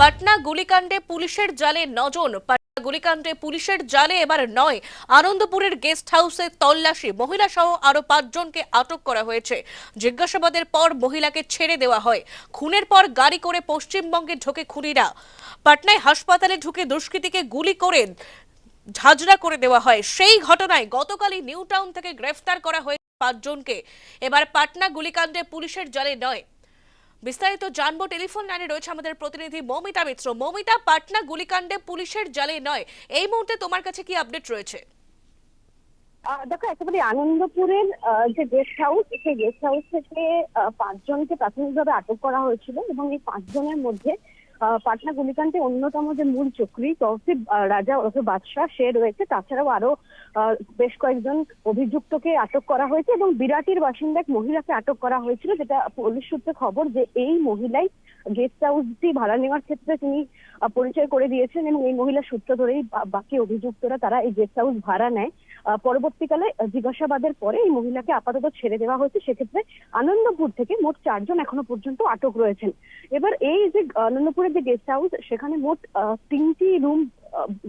পাটনা গুলিকাণ্ডে পুলিশের জালে নজন। পাটনা গুলিকাণ্ডে পুলিশের জালে এবার নয়। আনন্দপুরের গেস্ট হাউসে তল্লাশি। মহিলা সহ আরও পাঁচজনকে আটক করা হয়েছে। জিজ্ঞাসাবাদের পর মহিলাকে ছেড়ে দেওয়া হয়। খুনের পর গাড়ি করে পশ্চিমবঙ্গে ঢোকে খুনিরা। পাটনায় হাসপাতালে ঢুকে দুষ্কৃতীকে গুলি করে ঝাঁঝরা করে দেওয়া হয়। সেই ঘটনায় গতকালই নিউ টাউন থেকে গ্রেফতার করা হয়েছে পাঁচজনকে। এবার পাটনা গুলিকাণ্ডে পুলিশের জালে নয়। বিস্তারিত জানব টেলিফোন লাইনে রয়েছে আমাদের প্রতিনিধি মৌমিতা মিত্র। মৌমিতা, পাটনা গুলিকাণ্ডে পুলিশের জালে নয়। এই মুহূর্তে তোমার কাছে কি আপডেট রয়েছে? দেখো, একেবারে আনন্দপুরের যে গেস্ট হাউস সেই গেস্ট হাউস থেকে পাঁচজনকে প্রাথমিকভাবে আটক করা হয়েছিল এবং এই পাঁচজনের মধ্যে পাটনা গুলিকাণ্ডে অন্যতম যে মূল চক্রী তৌসিফ রাজা ওরফে বাদশাহ, সে রয়েছে। তাছাড়াও আরও বেশ কয়েকজন অভিযুক্তকে আটক করা হয়েছে এবং বিরাটির বাসিন্দা এক মহিলাকে আটক করা হয়েছিল, যেটা পুলিশ সূত্রে খবর যে এই মহিলাই গেস্ট হাউসটি ভাড়া নেওয়ার ক্ষেত্রে তিনি পরিচয় করে দিয়েছেন এবং এই মহিলার সূত্র ধরেই বাকি অভিযুক্তরা তারা এই গেস্ট হাউস ভাড়া নেয়। পরবর্তীকালে জিজ্ঞাসাবাদের পরে এই মহিলাকে আপাতত ছেড়ে দেওয়া হয়েছে। সেক্ষেত্রে আনন্দপুর থেকে মোট চারজন এখনও পর্যন্ত আটক রয়েছেন। এবার এই যে আনন্দপুরের যে গেস্ট হাউস সেখানে মোট আহ, তিনটি রুম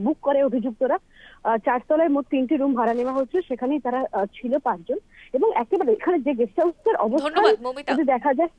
বুক করে অভিযুক্তরা। চারতলায় মোট তিনটি রুম ভাড়া নেওয়া হয়েছিল সেখানেই তারা ছিল পাঁচজন। এবং একেবারে এখানে যে গেস্ট হাউসের মৌমিতা। যদি দেখা যায়